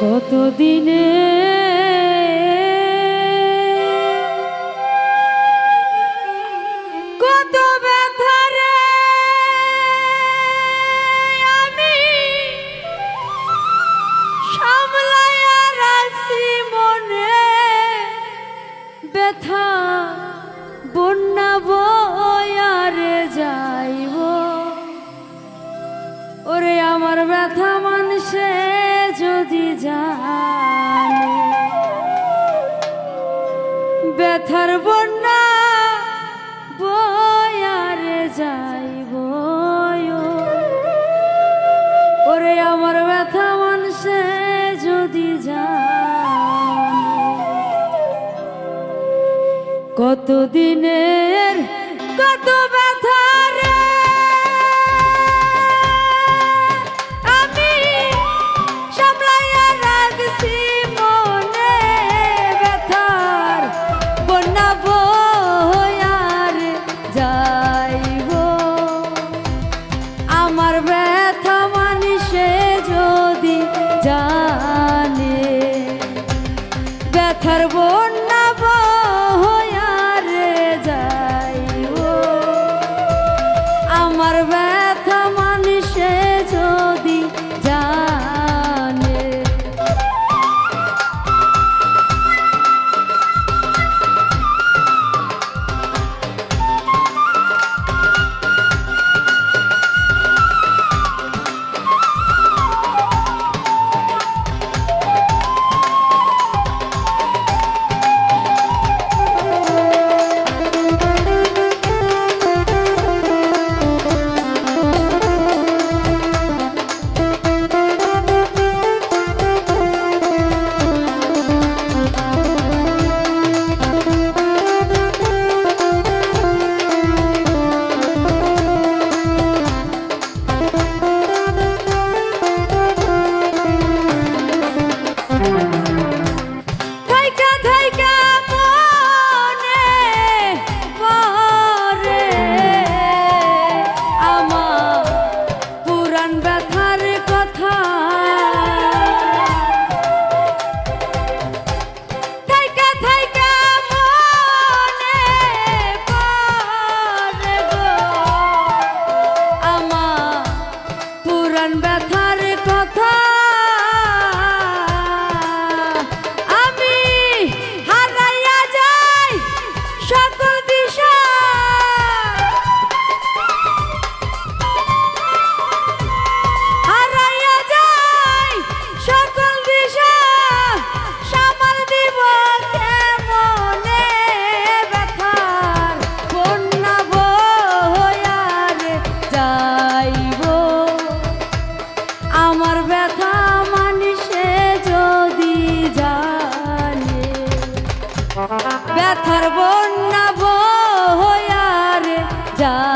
কতদিনের পারব না বয়ারে যাইব ওরে আমার ব্যথা মানসে যদি যায় কতদিনে কথার বন 다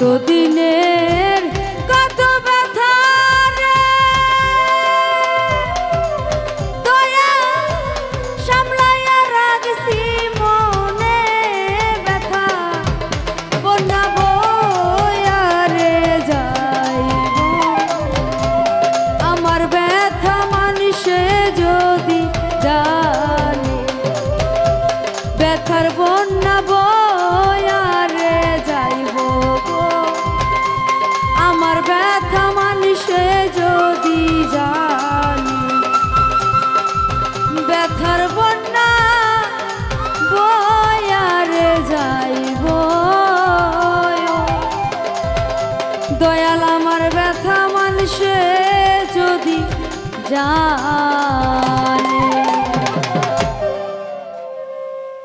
কত